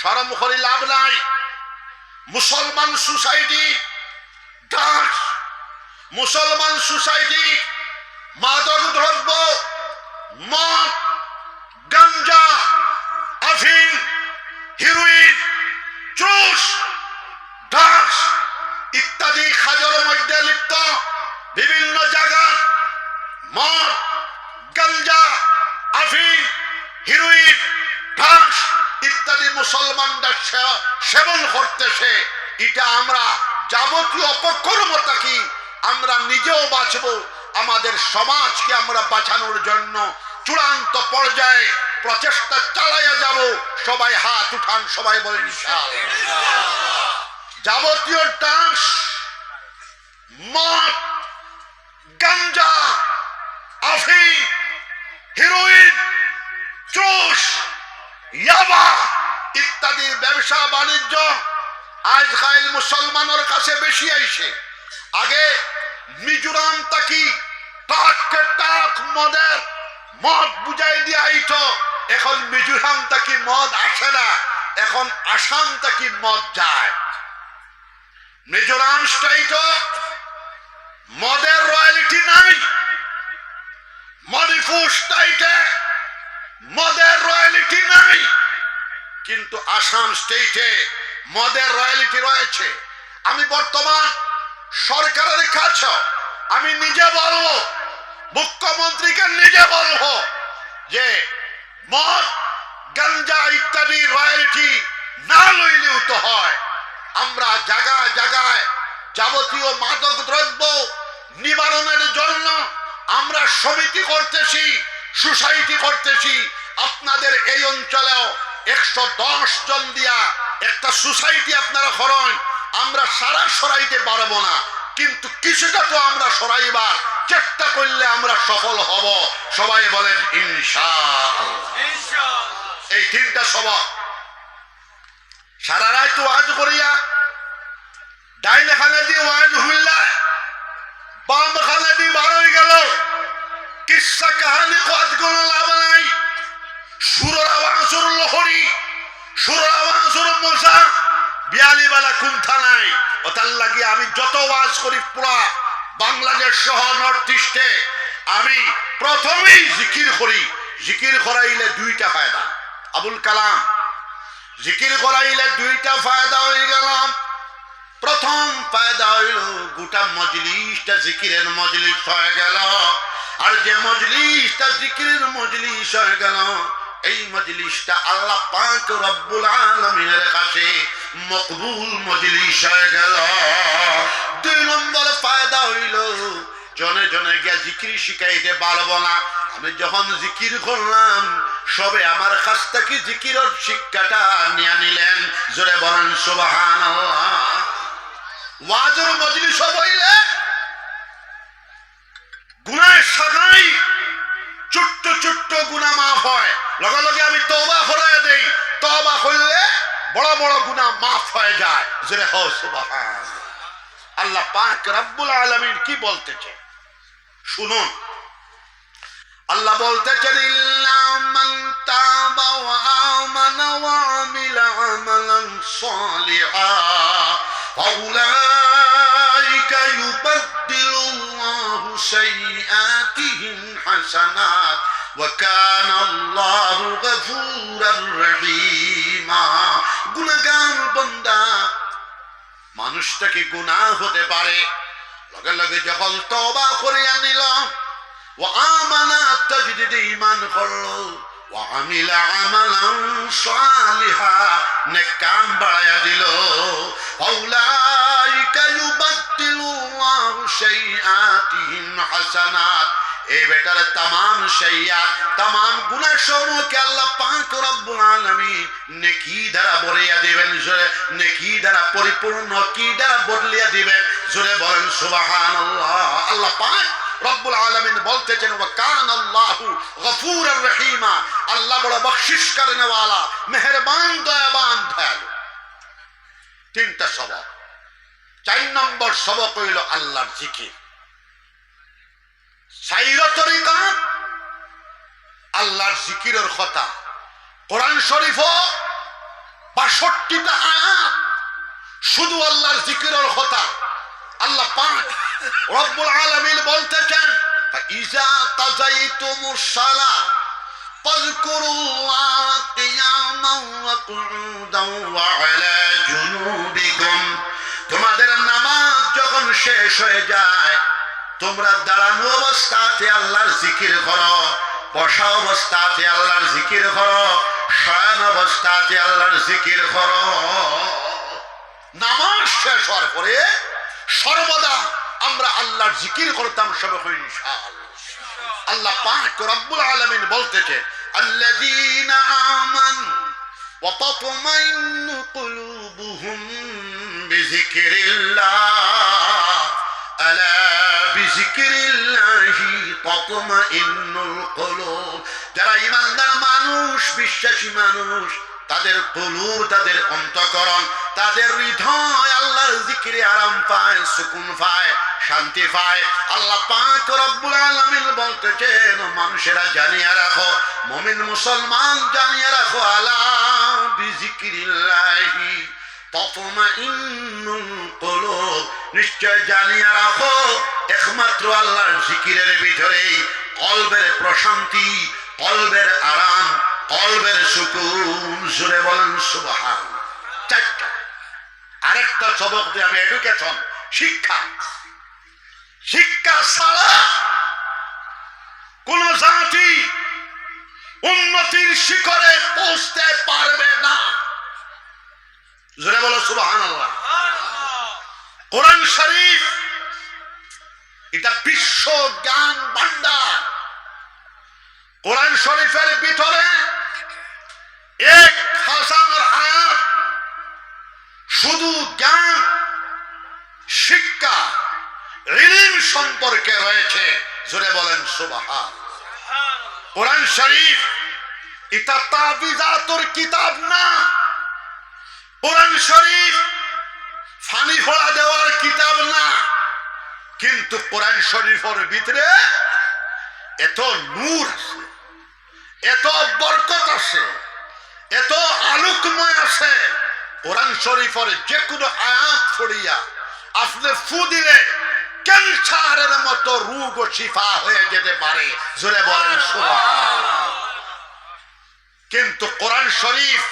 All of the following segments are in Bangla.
সরম করে লাভ নাই। মুসলমান সোসাইটি ডান্স মুসলমান সোসাইটি মাদক দ্রব্য মদ, গাঞ্জা, আফিম, হিরোইন, চুষ ড্রাগস ইত্যাদি খাজর মধ্যে লিপ্ত। বিভিন্ন জায়গা মদ, গাঞ্জা, আফিম, হিরোইন মুসলমানরা সেবন করতেছে, এটা আমরা যাবতীয় অপকর্মতা কি আমরা নিজেও বাঁচবো? আমাদের সমাজকে আমরা বাঁচানোর জন্য চূড়ান্ত পর্যায়ে প্রচেষ্টা চালাইয়া যাব। সবাই হাত উঠান, সবাই বলেন যাবতীয় ডান্স মদ, গাঞ্জা আফি হিরোইন, চুষ, ইয়াবা ইত্যাদি ব্যবসা বাণিজ্য আজকাল মুসলমানের কাছে বেশি আইছে। আগে মিজোরাম তাকি টাক টাক মদের মদ বুঝাই দিয়ে আইত। এখন মিজোরাম তাকি মদ আসে না, এখন আসাম তাকি মদ যায়। মিজোরাম স্টেট মদের রয়্যালিটি নাই। মণিপুর স্টেটে মদের রয়্যালিটি নাই। কিন্তু আসাম স্টেটে মদের রয়্যালিটি রয়েছে। আমি বর্তমান সরকারের কাছে, আমি নিজে বলব, মুখ্যমন্ত্রীকে নিজে বলব যে মদ, গাঞ্জা ইত্যাদি রয়্যালিটি না লইলেও তো হয়। আমরা জায়গায় জায়গায় যাবতীয় মাদক দ্রব্য নিবারণের জন্য আমরা সমিতি করতেছি, সোসাইটি করতেছি। আপনাদের এই অঞ্চলেও একশো দশ জন দিয়া একটা সোসাইটি আপনারা করেন আমরা সারা সরাইতে পারব না। কিন্তু কিছুটা তো আমরা সরাইবার চেষ্টা করলে আমরা সফল হব। সবাই বলেন ইনশাআল্লাহ। এই তিনটা সভা। সারা রাত ওয়াজ করিয়া ডাইন খানে দিয়ে ওয়াজ হইলা বাম খানে দিয়ে বার হয়ে গেল। কিসা কাহানি কাজ কোনো লাভ নাই। সুরের মজা কুন্থা নাই ও লাগি আমি যত ওয়াজ করি পুরা বাংলাদেশ সহ নর্থ ইস্টে আমি প্রথমেই জিকির করি। জিকির করাইলে দুইটা ফায়দা। আবুল কালাম, জিকির করাইলে দুইটা ফায়দা হয়ে গেলাম। প্রথম ফায়দা হইল, গোটা মজলিসটা জিকিরের মজলিস হয়ে গেল। আর যে মজলিসটা জিকিরের মজলিস হয়ে গেল এই মজলিসটা আল্লাহ পাক রব্বুল আলমিনের কাছে মকবুল মজলিস হয়ে গেল। দুই নম্বর ফায়দা হইল, জনে জনে গিয়া জিকির শিখাইতে পারব না। আমি যখন জিকির করলাম, সবে আমার কাছ থেকে জিকির শিক্ষাটা নিয়ে নিলেন। জোরে বলেন সুবাহান ওয়াজের মজলিস হইলে গুনায় সাগাই ছোট্ট ছোট্ট গুণা মাফ হয়। লগে লগে আমি তবা করাই দেই। তবা করলে বড় বড় গুণা মাফ হয়ে যায়। জোরে হো সুবাহান আল্লাহ পাক রব্বুল আলমিন কি বলতেছে শুনুন। আল্লাহ বলতেছেন ইল্লা মান তাবা ওয়া আমানা ওয়া আমিলা আমালান সালিহা। হাসানাত ওয়া কানা আল্লাহু গফুরার গুনাহগার বান্দা মানুষটাকে গুনাহ হতে পারে। লগে লগে যখন তবা করে আনিল আমানা ঈমান করল আমিলা আমালান সালিহা নেক কাম বাড়ায়া দিল শাইআতিহিম হাসানাত এই বেটার তাম সাইয়াত তাম গুনাহ সমূহকে আল্লাহ পাক রব্বুল আলামিন নেকি দ্বারা ভরিয়া দিবেন, জোরে নেকি দ্বারা পরিপূর্ণ, কি দ্বারা বদলিয়া দিবেন, জোরে বলেন, সুবহানাল্লাহ। আল্লাহ পাক রব্বুল কান রহিমা। আল্লাহ বড় দয়াবান, দয়ালু। তিনটা সবক। চার নম্বর সবক হইল আল্লাহর জিকির। আল্লাহর জিকিরের কথা। কোরআন শরীফ বাষট্টিটা আয়াত শুধু আল্লাহর জিকিরের কথা। আল্লাহ পাক রব্বুল ওয়া আলা তোমাদের নামাজ যখন শেষ হয়ে যায় তোমরা দাঁড়ানো অবস্থাতে আল্লাহর জিকির করো, বসা অবস্থাতে আল্লাহর জিকির করো, শয়ন অবস্থাতে আল্লাহর জিকির করো। নামাজ শেষ হওয়ার পরে সর্বদা আমরা আল্লাহর জিকির করতাম সবে আল্লাহ পাক রব্বুল আলামিন বলতেছে, আল্লাযীনা আমানু ওয়া তাতমাইন্নু কুলুবুহুম বিযিকরিল্লাহ। আলা বিযিকরিল্লাহি তাতমাইন্নুল কুলুব যারা ঈমানদার মানুষ, বিশ্বাসী মানুষ, তাদের কলুব, তাদের অন্তকরণ, তাদের হৃদয় আল্লাহর জিকিরে আরাম পায়, সুকুন পায়, শান্তি পায়। আল্লাহ পাক রব্বুল আলামিন বলতেছেন, মানুষেরা জানিয়ে রাখো, মুমিন মুসলমান জানিয়ে রাখো, আলা বিজিকিরিল্লাহি। নিশ্চয় জানিয়ে একমাত্র প্রশান্তি আরাম আরেকটা সবক দিয়ে আমি এডুকেশন শিক্ষা। শিক্ষা ছাড়া কোন জাতি উন্নতির শিখরে পৌঁছতে পারবে না। জুড়ে বলো কোরআন শরীফ, এটা বিশ্ব জ্ঞান ভান্ডার। কোরআন শরীফের ভিতরে এক হাজার আয়াত শুধু জ্ঞান, শিক্ষা, ইলিম সম্পর্কে রয়েছে। জোরে বলেন সুবাহান কোরআন শরীফ, এটা তাবিজাতুর কিতাব না। কোরআন শরীফ, ফানি ফোড়া দেওয়ার কিতাব না। কিন্তু কোরআন শরীফের ভিতরে এত নূর আছে, এত বরকত আছে, এত আলোকময় আছে। কোরআন শরীফের যে কোনো আয়াত পড়িয়া আপনি ফু দিলে ক্যান্সারের মতো রোগ শিফা হয়ে যেতে পারে। জোরে বলেন কিন্তু কোরআন শরীফ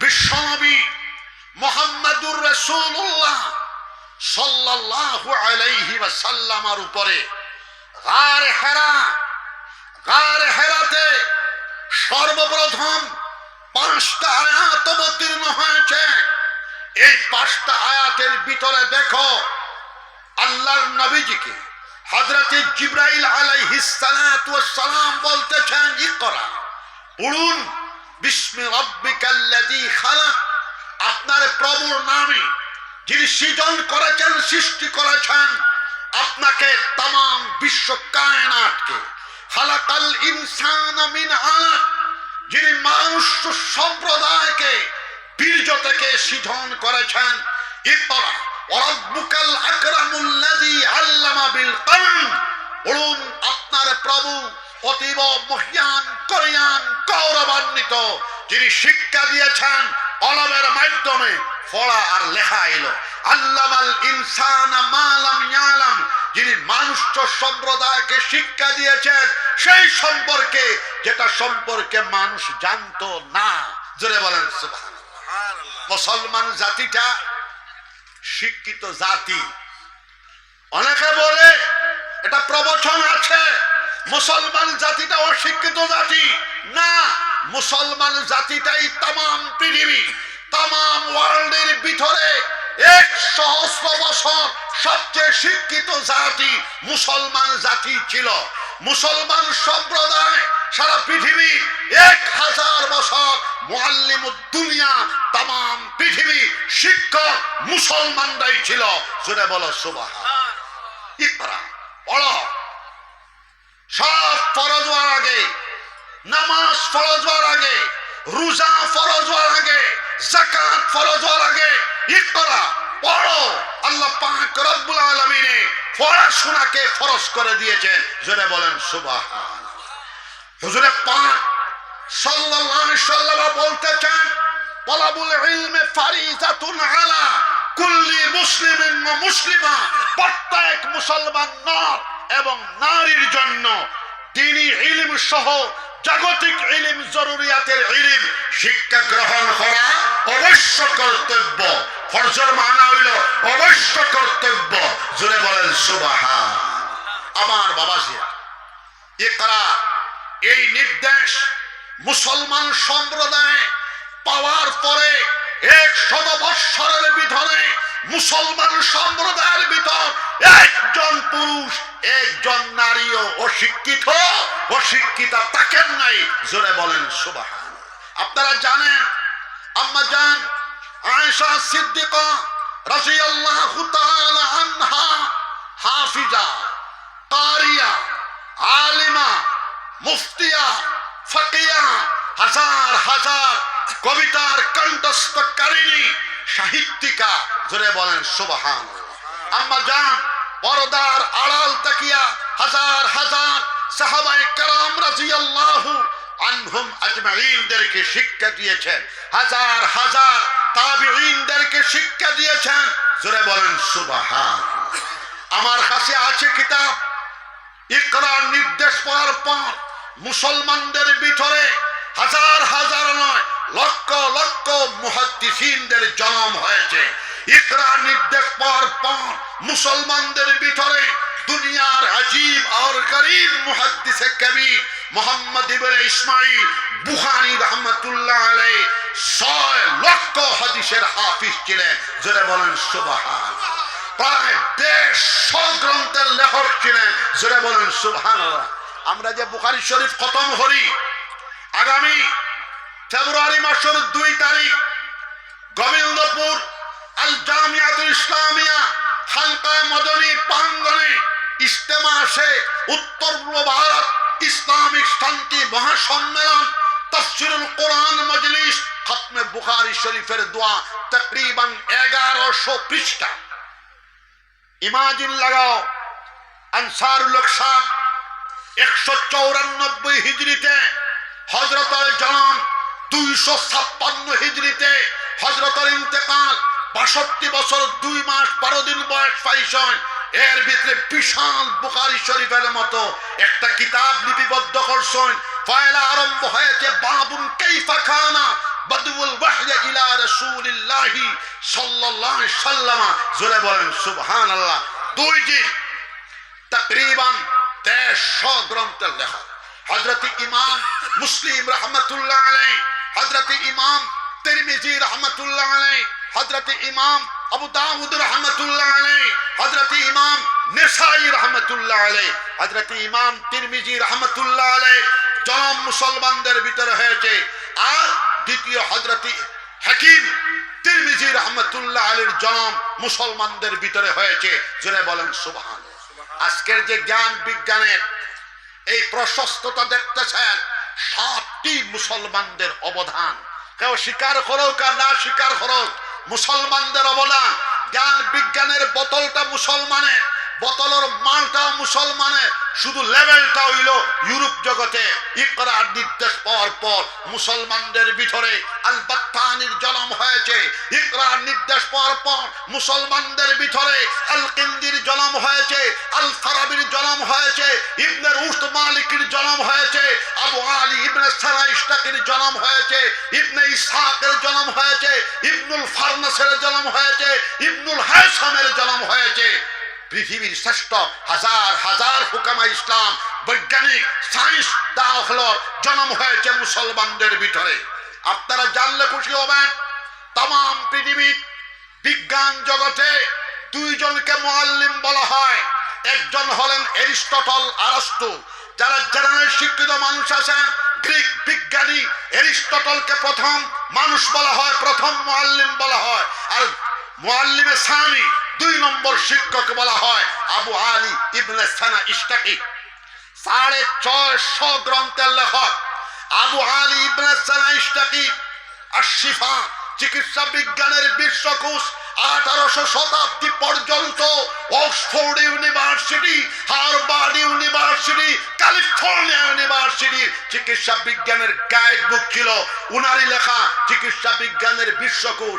বিশ্বনবী মোহাম্মদুর রসুল্লাহ সাল্লাল্লাহু আলাইহি ওয়াসাল্লামার উপরে গার হেরা, গার হেরাতে সর্বপ্রথম পাঁচটা আয়াত অবতীর্ণ হয়েছে। এই পাঁচটা আয়াতের ভিতরে দেখো, আল্লাহর নবীজিকে হযরত জিব্রাইল আলাইহিস সালাম বলতেছেন পড়ুন। বিস্মি রাব্বিকাল্লাযী খালাক আপনার প্রভুর নামে যিনি সৃজন করেছেন, সৃষ্টি করেছেন, আপনাকে তাম বিশ্ব কায়নাটকে খালাকাল ইনসান মিন আলাক। যিনি মানুষ সম্প্রদায়কে, বীর্য থেকে সৃজন করেছেন। ইকরা ওরাব্বুকাল আকরামুল্লাযী আল্লামা বিল আপনার প্রভু অতীব মহিয়ান, করিয়ান গৌরবান্বিত যিনি শিক্ষা দিয়েছেন কলমের মাধ্যমে পড়া আর লেখা এলো। আল্লামাল ইনসান মালাম ইয়ালাম, যিনি মানুষ সম্প্রদায়কে শিক্ষা দিয়েছেন, সেই সম্পর্কে, যেটা সম্পর্কে মানুষ জানতো না। জোরে বলেন। মুসলমান জাতিটা শিক্ষিত জাতি। অনেকে বলে, এটা প্রবচন আছে মুসলমান জাতিটা অশিক্ষিত জাতি। না, মুসলমান জাতিটাই তাম পৃথিবী তাম ওয়ার্ল্ডের ভিতরে এক সহস্র বছর সবচেয়ে শিক্ষিত জাতি মুসলমান জাতি ছিল। মুসলমান সম্প্রদায় সারা পৃথিবী এক হাজার বছর মোয়াল্লিম দুনিয়া তাম পৃথিবী শিক্ষক মুসলমানরাই ছিল। জোরে বলো সুবাহ ইকরা, পড়ো। সব ফরজ হওয়ার আগে, নামাজ ফরজ হওয়ার আগে, রোজা ফরজ হওয়ার আগে জাকাত ফরজ হওয়ার আগে ইকরা পড়ো। আল্লাহ পাক রব্বুল আলামিনে পড়াশোনাকে ফরজ করে দিয়েছেন। জোরে বলেন, সুবহানাল্লাহ। হুজুরে পাক সাল্লাল্লাহু আলাইহি সাল্লাম বলতে চান তলাবুল ইলমে ফারিজাতুন আলা কুল্লি মুসলিমিন ওয়া মুসলিমা। প্রত্যেক মুসলমান নর। এবং নারীর জন্য তিনি ইলম সহ জাগতিক ইলিম জরুরিয়াতের ইলিম শিক্ষা গ্রহণ করা অবশ্য কর্তব্য। ফরজর মানা হইল অবশ্য কর্তব্য। জুড়ে বলেন সুবাহা আমার বাবাজিরা, ইকরা, এই নির্দেশ মুসলমান সম্প্রদায় পাওয়ার পরে এক শত বৎসরের ভিতরে মুসলমান সম্প্রদায়ের ভিতর একজন পুরুষ, একজন নারীও অশিক্ষিত, অশিক্ষিতা তাকেন নাই, জোরে বলেন সুবাহ আপনারা জানেন, আম্মা জান, আয়েশা সিদ্দিকা রাদিয়াল্লাহু তাআলা আনহা, হাফিজা, কারিয়া, আলিমা, মুফতিয়া, ফকিয়া, হাজার হাজার কবিতার কণ্ঠস্থকারিণী সাহিত্যিকা, জোরে বলেন সুবহান আম্মা জান, পরদার আড়াল তাকিয়া হাজার হাজার সাহাবায়ে কারাম রাদিয়াল্লাহু আনহুম আজমাইনদেরকে শিক্ষা দিয়েছেন। হাজার হাজার তাবিঈনদেরকে শিক্ষা দিয়েছেন, জোরে বলেন সুবহান আমার কাছে আছে কিতাব। ইকরার নির্দেশ পাওয়ার পর মুসলমানদের ভিতরে হাজার হাজার নয়, লক্ষ লক্ষ মুহাদ্দিসিনদের জন্ম হয়েছে। ইকরা নির্দেশ পাওয়ার পর মুসলমানদের ভিতরে দুনিয়ার আজীব আর করিম মুহাদ্দিসে কবির মোহাম্মদ ইবনে ইসমাইল বুখারী রহমতুল্লাহ আলাইহি ছয় লক্ষ হাদিসের হাফিজ ছিলেন। জোরে বলেন সুবহান প্রায় দেড়শো গ্রন্থের লেখক ছিলেন। জোরে বলেন সুবহান আমরা যে বুখারি শরীফ খতম করি আগামী ফেব্রুয়ারি মাসের দুই তারিখ গোবিন্দপুর আল জামিয়াতুল ইসলামিয়া হালকা মদনী প্রাঙ্গনে ইস্তেমা আসে। উত্তর পূর্ব ভারত ইসলামিক শান্তি মহাসম্মেলন। তফসিরুল কোরআন মজলিস, খতমে বুখারি শরীফের দোয়া তকরিবান এগারোশো পৃষ্ঠা। ইমাজিন লাগাও, আনসারুল সাহ একশো চৌরানব্বই হিজড়িতে হজরতের জনম দুইশো ছাপ্পান্ন হিজড়িতে হজরতের ইন্তেকাল, বাষট্টি বছর, দুই মাস, বারো দিন বয়স পাইছেন এর ভিতরে বিশাল বুখারি শরীফের মতো একটা কিতাব লিপিবদ্ধ করছেন পয়লা আরম্ভ হয়েছে, বাবুন কাইফা খানা বদউল ওয়াহই ইলা রাসূলিল্লাহি সাল্লাল্লাহু আলাইহি সাল্লাম। জোরে বলেন, সুবহানাল্লাহ। দুই দিন, তকরিবান দেড়শো গ্রন্থের লেখা হজরত ইমাম মুসলিম রহমতুল্লাহ আলাই হজরত ইমাম তিরমিজি রহমতুল্লাহ আলাই হজরত ইমাম আবু দাউদ রহমতুল্লাহ আলাই হজরত ইমাম নেসাই রহমতুল্লাহ আলাই হজরত ইমাম তিরমিজি রহমতুল্লাহ আলাই জনম মুসলমানদের ভিতরে হয়েছে। আর দ্বিতীয় হজরত হাকিম তিরমিজি রহমতুল্লাহ আলীর জনম মুসলমানদের ভিতরে হয়েছে। জোরে বলেন সুবহান আজকের যে জ্ঞান বিজ্ঞানের এই প্রশস্ততা দেখতেছেন সাতটি মুসলমানদের অবদান। কেউ স্বীকার করুক আর না স্বীকার করুক, মুসলমানদের অবদান। জ্ঞান বিজ্ঞানের বোতলটা মুসলমানের। বোতলের মালটা মুসলমানের শুধু লেভেলটা হইল ইউরোপ জগতে। ইকরার নির্দেশ পাওয়ার পর মুসলমানদের ভিতরে আল বাত্তানির জন্ম হয়েছে। ইকরার নির্দেশ পাওয়ার পর মুসলমানদের ভিতরে আল কিন্দির জন্ম হয়েছে আল ফারাবির জন্ম হয়েছে, ইবনে রুশদ মালিকের জন্ম হয়েছে, আবু আলী ইবনে সারা জন্ম হয়েছে, ইবনে ইসহাকের জন্ম হয়েছে, ইবনুল ফারনাসের জন্ম হয়েছে, ইবনুল হায়সামের জন্ম হয়েছে। পৃথিবীর শ্রেষ্ঠ হাজার হাজার হুকামা ইসলাম, বৈজ্ঞানিক সায়েন্স দাখল জন্ম হয়েছে মুসলমানদের ভিতরে। আপনারা জানলে খুশি হবেন তাম পৃথিবীর বিজ্ঞান জগতে দুইজনকে মোয়াল্লিম বলা হয়। একজন হলেন এরিস্টটল, আরস্তু, যারা জেনারেল শিক্ষিত মানুষ আছেন, গ্রিক বিজ্ঞানী এরিস্টটলকে প্রথম মানুষ বলা হয়, প্রথম মোয়াল্লিম বলা হয়। আর মোয়াল্লিমে সানি, দুই নম্বর শিক্ষক বলা হয় আবু আলী ইবনে সানা ইস্তাকি সাড়ে ছয়শো গ্রন্থের লেখক আবু আলী ইবনে সানা ইস্তাকি আর শিফা চিকিৎসা বিজ্ঞানের বিশ্বকোষ আঠারোশো শতাব্দী পর্যন্ত Oxford university, Harvard university, California university চিকিৎসা বিজ্ঞানের গাইড বুক ছিল। উনারই লেখা চিকিৎসা বিজ্ঞানের বিশ্বকোষ